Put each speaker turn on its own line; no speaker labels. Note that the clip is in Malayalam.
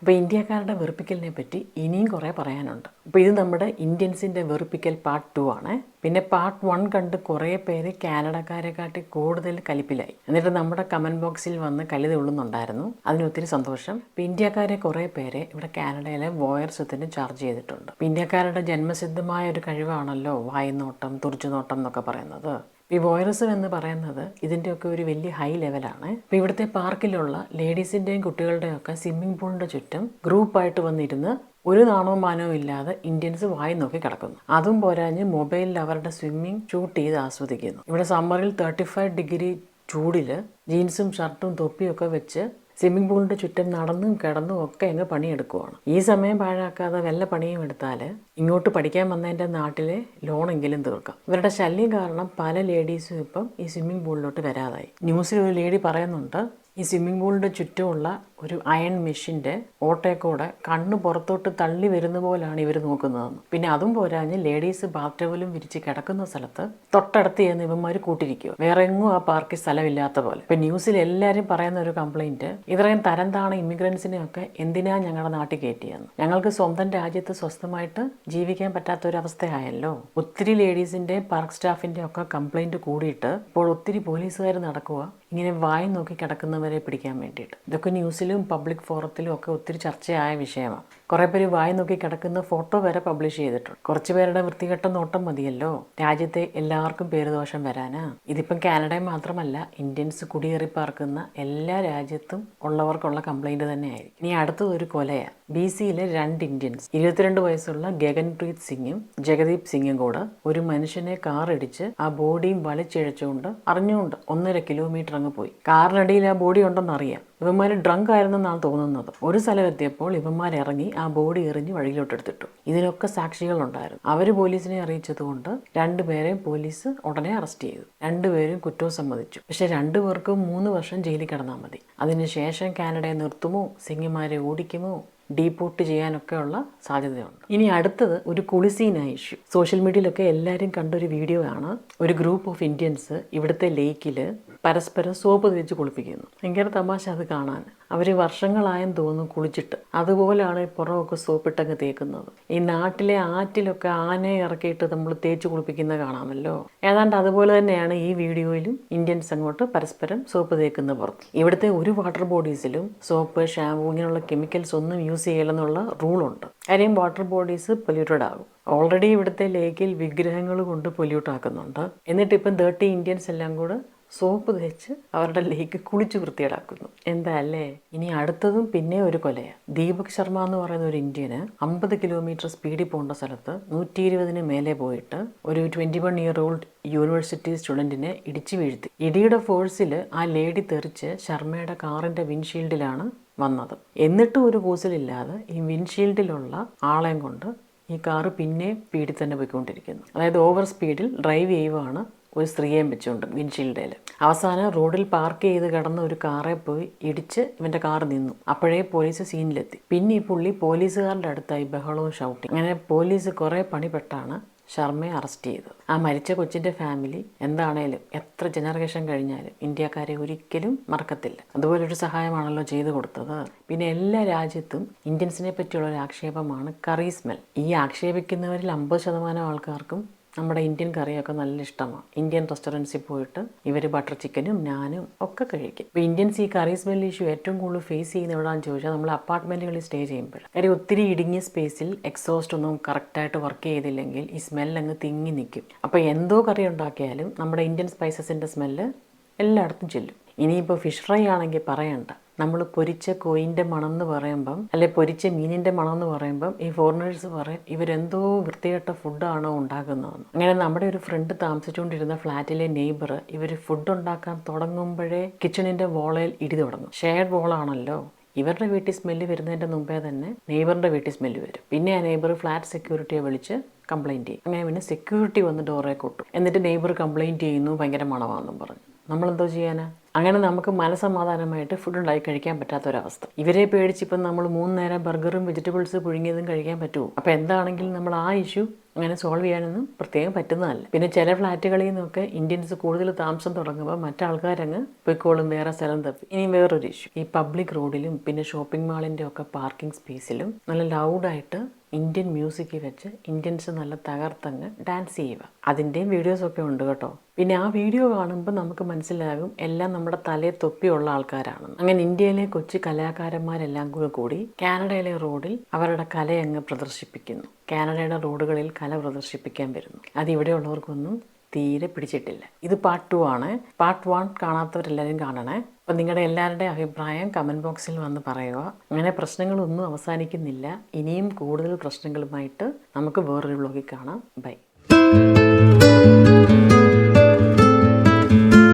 അപ്പോൾ ഇന്ത്യക്കാരുടെ വെറുപ്പിക്കലിനെ പറ്റി ഇനിയും കുറേ പറയാനുണ്ട്. അപ്പോൾ ഇത് നമ്മുടെ ഇന്ത്യൻസിന്റെ വെറുപ്പിക്കൽ പാർട്ട് ടു ആണ്. പിന്നെ പാർട്ട് വൺ കണ്ട് കുറേ പേര് കാനഡക്കാരെ കാട്ടി കൂടുതൽ കലിപ്പിലായി. എന്നിട്ട് നമ്മുടെ കമന്റ് ബോക്സിൽ വന്ന് കലി തുള്ളുന്നുണ്ടായിരുന്നു അതിന് ഒത്തിരി സന്തോഷം. ഇപ്പോൾ ഇന്ത്യക്കാരെ കുറേ പേരെ ഇവിടെ കാനഡയിലെ വോയർസത്തിന് ചാർജ് ചെയ്തിട്ടുണ്ട്. ഇന്ത്യക്കാരുടെ ജന്മസിദ്ധമായ ഒരു കഴിവാണല്ലോ വായ്നോട്ടം തുറിച്ചുനോട്ടം എന്നൊക്കെ പറയുന്നത്. ഈ വോയറിസം എന്ന് പറയുന്നത് ഇതിന്റെയൊക്കെ ഒരു വലിയ ഹൈ ലെവലാണ്. ഇപ്പോൾ ഇവിടുത്തെ പാർക്കിലുള്ള ലേഡീസിന്റെയും കുട്ടികളുടെയും ഒക്കെ സ്വിമ്മിംഗ് പൂളിന്റെ ചുറ്റും ഗ്രൂപ്പായിട്ട് വന്നിരുന്ന് ഒരു നാണവും മാനവും ഇല്ലാതെ ഇന്ത്യൻസ് വായി നോക്കി കിടക്കുന്നു. അതും പോരാഞ്ഞ് മൊബൈലിൽ അവരുടെ സ്വിമ്മിംഗ് ഷൂട്ട് ചെയ്ത് ആസ്വദിക്കുന്നു. ഇവിടെ സമ്മറിൽ തേർട്ടി ഫൈവ് ഡിഗ്രി ചൂടിൽ ജീൻസും ഷർട്ടും തൊപ്പിയൊക്കെ വെച്ച് സ്വിമ്മിംഗ് പൂളിന്റെ ചുറ്റും നടന്നും കിടന്നും ഒക്കെ അങ്ങ് പണിയെടുക്കുവാണ്. ഈ സമയം പാഴാക്കാതെ വല്ല പണിയും എടുത്താൽ ഇങ്ങോട്ട് പഠിക്കാൻ വന്നതിന്റെ നാട്ടിലെ ലോണെങ്കിലും തീർക്കാം. ഇവരുടെ ശല്യം കാരണം പല ലേഡീസും ഇപ്പം ഈ സ്വിമ്മിംഗ് പൂളിലോട്ട് വരാതായി. ന്യൂസിൽ ഒരു ലേഡി പറയുന്നുണ്ട് ഈ സ്വിമ്മിംഗ് പൂളിന്റെ ചുറ്റുമുള്ള ഒരു അയൺ മെഷീന്റെ ഓട്ടയെക്കൂടെ കണ്ണ് പുറത്തോട്ട് തള്ളി വരുന്ന പോലാണ് ഇവർ നോക്കുന്നതെന്ന്. പിന്നെ അതും പോരാഞ്ഞ് ലേഡീസ് ബാത്ടബിലും വിരിച്ച് കിടക്കുന്ന സ്ഥലത്ത് തൊട്ടടുത്ത് ചെയ്യുന്ന ഇവന്മാർ കൂട്ടിരിക്കുക വേറെ എങ്ങും ആ പാർക്കിൽ സ്ഥലമില്ലാത്ത പോലെ. ഇപ്പം ന്യൂസിൽ എല്ലാവരും പറയുന്ന ഒരു കംപ്ലൈന്റ് ഇത്രയും തരം താണ ഇമിഗ്രൻസിനെയൊക്കെ എന്തിനാ ഞങ്ങളുടെ നാട്ടിൽ കയറ്റിയെന്ന് ഞങ്ങൾക്ക് സ്വന്തം രാജ്യത്ത് സ്വസ്ഥമായിട്ട് ജീവിക്കാൻ പറ്റാത്ത ഒരു അവസ്ഥയായല്ലോ ഒത്തിരി ലേഡീസിന്റെ പാർക്ക് സ്റ്റാഫിന്റെ ഒക്കെ കംപ്ലൈന്റ് കൂടിയിട്ട് ഇപ്പോൾ ഒത്തിരി പോലീസുകാർ നടക്കുക ഇങ്ങനെ വായി നോക്കി കിടക്കുന്നവരെ പിടിക്കാൻ വേണ്ടിയിട്ട്. ഇതൊക്കെ ന്യൂസിലും പബ്ലിക് ഫോറത്തിലും ഒക്കെ ഒത്തിരി ചർച്ചയായ വിഷയമാണ്. കുറേ പേര് വായി നോക്കി കിടക്കുന്ന ഫോട്ടോ വരെ പബ്ലിഷ് ചെയ്തിട്ടുണ്ട്. കുറച്ച് പേരുടെ വൃത്തികെട്ട നോട്ടം മതിയല്ലോ? രാജ്യത്തെ എല്ലാവർക്കും പേരുദോഷം വരാനാ? ഇതിപ്പം കാനഡയിൽ മാത്രമല്ല ഇന്ത്യൻസ് കുടിയേറി പാർക്കുന്ന എല്ലാ രാജ്യത്തും ഉള്ളവർക്കുള്ള കംപ്ലൈന്റ് തന്നെയായിരിക്കും. ഇനി അടുത്തത് ഒരു കൊലയാണ് ബി സിയിലെ രണ്ട് ഇന്ത്യൻസ് ഇരുപത്തിരണ്ട് വയസ്സുള്ള ഗഗൻപ്രീത് സിംഗും ജഗദീപ് സിംഗും കൂടെ ഒരു മനുഷ്യനെ കാർ ഇടിച്ച് ആ ബോഡിയും വലിച്ചിഴച്ചുകൊണ്ട് അറിഞ്ഞുകൊണ്ട് ഒന്നര കിലോമീറ്റർ അങ്ങ് പോയി. കാറിനടിയിൽ ആ ബോഡി ഉണ്ടെന്ന് അറിയാം ഇവന്മാർ ഡ്രങ്ക് ആയിരുന്നെന്നാണ് തോന്നുന്നത്. ഒരു സ്ഥലം എത്തിയപ്പോൾ ഇവന്മാർ ഇറങ്ങി ആ ബോഡി എറിഞ്ഞ് വഴിയിലോട്ട് എടുത്തിട്ടു. ഇതിനൊക്കെ സാക്ഷികളുണ്ടായിരുന്നു. അവർ പോലീസിനെ അറിയിച്ചതുകൊണ്ട് രണ്ടുപേരെയും പോലീസ് ഉടനെ അറസ്റ്റ് ചെയ്തു. രണ്ടുപേരും കുറ്റവും സമ്മതിച്ചു. പക്ഷെ രണ്ടുപേർക്കും മൂന്ന് വർഷം ജയിലിൽ കിടന്നാൽ മതി. അതിനുശേഷം കാനഡയെ നിർത്തുമോ? സിംഗിമാരെ ഓടിക്കുമോ? ഡീപ്പോർട്ട് ചെയ്യാനൊക്കെയുള്ള സാധ്യതയുണ്ട്. ഇനി അടുത്തത് ഒരു കുളിസീന ഇഷ്യൂ. സോഷ്യൽ മീഡിയയിലൊക്കെ എല്ലാവരും കണ്ടൊരു വീഡിയോ ആണ് ഒരു ഗ്രൂപ്പ് ഓഫ് ഇന്ത്യൻസ് ഇവിടുത്തെ ലേക്കിൽ പരസ്പരം സോപ്പ് തേച്ച് കുളിപ്പിക്കുന്നു. ഭയങ്കര തമാശ അത് കാണാൻ. അവർ വർഷങ്ങളായെന്ന് തോന്നും കുളിച്ചിട്ട്. അതുപോലെയാണ് പുറമൊക്കെ സോപ്പിട്ടങ്ങ് തേക്കുന്നത്. ഈ നാട്ടിലെ ആറ്റിലൊക്കെ ആനയെ ഇറക്കിയിട്ട് നമ്മൾ തേച്ച് കുളിപ്പിക്കുന്ന കാണാമല്ലോ. ഏതാണ്ട് അതുപോലെ തന്നെയാണ് ഈ വീഡിയോയിലും ഇന്ത്യൻസ് അങ്ങോട്ട് പരസ്പരം സോപ്പ് തേക്കുന്ന പുറത്ത്. ഇവിടുത്തെ ഒരു വാട്ടർ ബോഡീസിലും സോപ്പ് ഷാമ്പു ഇങ്ങനെയുള്ള കെമിക്കൽസ് ഒന്നും യൂസ് ചെയ്യലെന്നുള്ള റൂളുണ്ട് കാര്യം വാട്ടർ ബോഡീസ് പൊല്യൂട്ടഡ് ആകും ഓൾറെഡി ഇവിടുത്തെ ലേക്കിൽ വിഗ്രഹങ്ങൾ കൊണ്ട് പൊല്യൂട്ട് ആക്കുന്നുണ്ട്. എന്നിട്ട് ഇപ്പം തേർട്ടി ഇന്ത്യൻസ് എല്ലാം കൂടെ സോപ്പ് തേച്ച് അവരുടെ ലേക്ക് കുളിച്ച് വൃത്തിയേടാക്കുന്നു എന്താ അല്ലേ? ഇനി അടുത്തതും പിന്നെ ഒരു കൊലയാണ് ദീപക് ശർമ്മ എന്ന് പറയുന്ന ഒരു ഇന്ത്യന് അമ്പത് കിലോമീറ്റർ സ്പീഡിൽ പോകേണ്ട സ്ഥലത്ത് നൂറ്റി ഇരുപതിന് മേലെ പോയിട്ട് ഒരു twenty one year old university സ്റ്റുഡന്റിനെ ഇടിച്ചു വീഴ്ത്തി. ഇടിയുടെ ഫോഴ്സിൽ ആ ലേഡി തെറിച്ച് ശർമ്മയുടെ കാറിന്റെ വിൻഷീൽഡിലാണ് വന്നത്. എന്നിട്ടും ഒരു കൂസലില്ലാതെ ഈ വിൻഷീൽഡിലുള്ള ആളെയും കൊണ്ട് ഈ കാറ് പിന്നെ സ്പീഡിൽ തന്നെ പോയിക്കൊണ്ടിരിക്കുന്നു. അതായത് ഓവർ സ്പീഡിൽ ഡ്രൈവ് ചെയ്യുവാണ് ഒരു സ്ത്രീയെയും വെച്ചുകൊണ്ട് വിൻഷീൽഡിൽ അവസാനം റോഡിൽ പാർക്ക് ചെയ്ത് കിടന്ന ഒരു കാറെ പോയി ഇടിച്ച് ഇവന്റെ കാർ നിന്നു. അപ്പോഴേ പോലീസ് സീനിലെത്തി. പിന്നെ ഈ പുള്ളി പോലീസുകാരുടെ അടുത്തായി ബഹളവും ഷൗട്ടിങ് അങ്ങനെ പോലീസ് കുറേ പണിപ്പെട്ടാണ് ശർമ്മയെ അറസ്റ്റ് ചെയ്തു ആ മരിച്ച കൊച്ചിന്റെ ഫാമിലി എന്താണേലും എത്ര ജനറേഷൻ കഴിഞ്ഞാലും ഇന്ത്യക്കാരെ ഒരിക്കലും മറക്കത്തില്ല. അതുപോലൊരു സഹായമാണല്ലോ ചെയ്തു കൊടുത്തത്. പിന്നെ എല്ലാ രാജ്യത്തും ഇന്ത്യൻസിനെ പറ്റിയുള്ള ഒരു ആക്ഷേപമാണ് കറി സ്മെൽ ഈ ആക്ഷേപിക്കുന്നവരിൽ അമ്പത് ശതമാനം ആൾക്കാർക്കും നമ്മുടെ ഇന്ത്യൻ കറിയൊക്കെ നല്ല ഇഷ്ടമാണ്. ഇന്ത്യൻ റെസ്റ്റോറൻസിൽ പോയിട്ട് ഇവർ ബട്ടർ ചിക്കനും നാനും ഒക്കെ കഴിക്കും. ഇപ്പോൾ ഇന്ത്യൻസ് ഈ കറി സ്മെൽ ഇഷ്യൂ ഏറ്റവും കൂടുതൽ ഫേസ് ചെയ്യുന്ന എവിടെയാണെന്ന് ചോദിച്ചാൽ നമ്മൾ അപ്പാർട്ട്മെന്റുകളിൽ സ്റ്റേ ചെയ്യുമ്പോൾ കാര്യം ഒത്തിരി ഇടുങ്ങിയ സ്പേസിൽ എക്സോസ്റ്റ് ഒന്നും കറക്റ്റായിട്ട് വർക്ക് ചെയ്തില്ലെങ്കിൽ ഈ സ്മെൽ അങ്ങ് തിങ്ങി നിൽക്കും. അപ്പോൾ എന്തോ കറി ഉണ്ടാക്കിയാലും നമ്മുടെ ഇന്ത്യൻ സ്പൈസസിന്റെ സ്മെല്ല് എല്ലായിടത്തും ചെല്ലും. ഇനിയിപ്പോൾ ഫിഷ് ഫ്രൈ ആണെങ്കിൽ പറയണ്ട. നമ്മൾ പൊരിച്ച കോയിന്റെ മണം എന്ന് പറയുമ്പം അല്ലെ പൊരിച്ച മീനിന്റെ മണം എന്ന് പറയുമ്പം ഈ ഫോറിനേഴ്സ് പറയും ഇവരെന്തോ വൃത്തികെട്ട ഫുഡാണോ ഉണ്ടാക്കുന്നതെന്ന്. അങ്ങനെ നമ്മുടെ ഒരു ഫ്രണ്ട് താമസിച്ചുകൊണ്ടിരുന്ന ഫ്ലാറ്റിലെ നെയ്ബർ ഇവർ ഫുഡ് ഉണ്ടാക്കാൻ തുടങ്ങുമ്പോഴേ കിച്ചണിന്റെ വോളയിൽ ഇടി തുടങ്ങും. ഷെയർഡ് വോളാണല്ലോ ഇവരുടെ വീട്ടിൽ സ്മെല്ല് വരുന്നതിന്റെ മുമ്പേ തന്നെ നെയ്ബറിന്റെ വീട്ടിൽ സ്മെല്ല് വരും. പിന്നെ ആ നെയ്ബർ ഫ്ലാറ്റ് സെക്യൂരിറ്റിയെ വിളിച്ച് കംപ്ലയിന്റ് ചെയ്യും. അങ്ങനെ പിന്നെ സെക്യൂരിറ്റി വന്ന് ഡോറെ കൊട്ടും. എന്നിട്ട് നെയ്ബർ കംപ്ലയിന്റ് ചെയ്യുന്നു ഭയങ്കര മണമാണെന്നും പറഞ്ഞു. നമ്മളെന്തോ ചെയ്യാനാ? അങ്ങനെ നമുക്ക് മനസമാധാനമായിട്ട് ഫുഡ് ഉണ്ടാക്കി കഴിക്കാൻ പറ്റാത്തൊരവസ്ഥ. ഇവരെ പേടിച്ച് ഇപ്പം നമ്മൾ മൂന്ന് നേരം ബർഗറും വെജിറ്റബിൾസ് പുഴുങ്ങിയതും കഴിക്കാൻ പറ്റുമോ? അപ്പോൾ എന്താണെങ്കിലും നമ്മൾ ആ ഇഷ്യൂ അങ്ങനെ സോൾവ് ചെയ്യാനൊന്നും പ്രത്യേകം പറ്റുന്നതല്ല. പിന്നെ ചില ഫ്ലാറ്റുകളിൽ നിന്നൊക്കെ ഇന്ത്യൻസ് കൂടുതൽ താമസം തുടങ്ങുമ്പോൾ മറ്റാൾക്കാരങ്ങ് പൊയ്ക്കോളും വേറെ സ്ഥലം തപ്പി. ഇനി വേറൊരു ഇഷ്യൂ ഈ പബ്ലിക് റോഡിലും പിന്നെ ഷോപ്പിംഗ് മാളിന്റെ ഒക്കെ പാർക്കിംഗ് സ്പേസിലും നല്ല ലൗഡായിട്ട് ഇന്ത്യൻ മ്യൂസിക് വെച്ച് ഇന്ത്യൻസ് നല്ല തകർത്തങ്ങ് ഡാൻസ് ചെയ്യുക. അതിന്റെയും വീഡിയോസൊക്കെ ഉണ്ട് കേട്ടോ. പിന്നെ ആ വീഡിയോ കാണുമ്പോൾ നമുക്ക് മനസ്സിലാകും എല്ലാം നമ്മുടെ തലയെ തൊപ്പിയുള്ള ആൾക്കാരാണ്. അങ്ങനെ ഇന്ത്യയിലെ കൊച്ചു കലാകാരന്മാരെല്ലാം കൂടെ കാനഡയിലെ റോഡിൽ അവരുടെ കലയങ്ങ് പ്രദർശിപ്പിക്കുന്നു. കാനഡയുടെ റോഡുകളിൽ കല പ്രദർശിപ്പിക്കാൻ വരുന്നു. അത് ഇവിടെയുള്ളവർക്കൊന്നും തീരെ പിടിച്ചിട്ടില്ല. ഇത് പാർട്ട് ടു ആണ്. പാർട്ട് വൺ കാണാത്തവരെല്ലാവരും കാണണേ. അപ്പം നിങ്ങളുടെ എല്ലാവരുടെയും അഭിപ്രായം കമന്റ് ബോക്സിൽ വന്ന് പറയുക. അങ്ങനെ പ്രശ്നങ്ങളൊന്നും അവസാനിക്കുന്നില്ല. ഇനിയും കൂടുതൽ പ്രശ്നങ്ങളുമായിട്ട് നമുക്ക് വേറൊരു ബ്ലോഗിൽ കാണാം. ബൈ.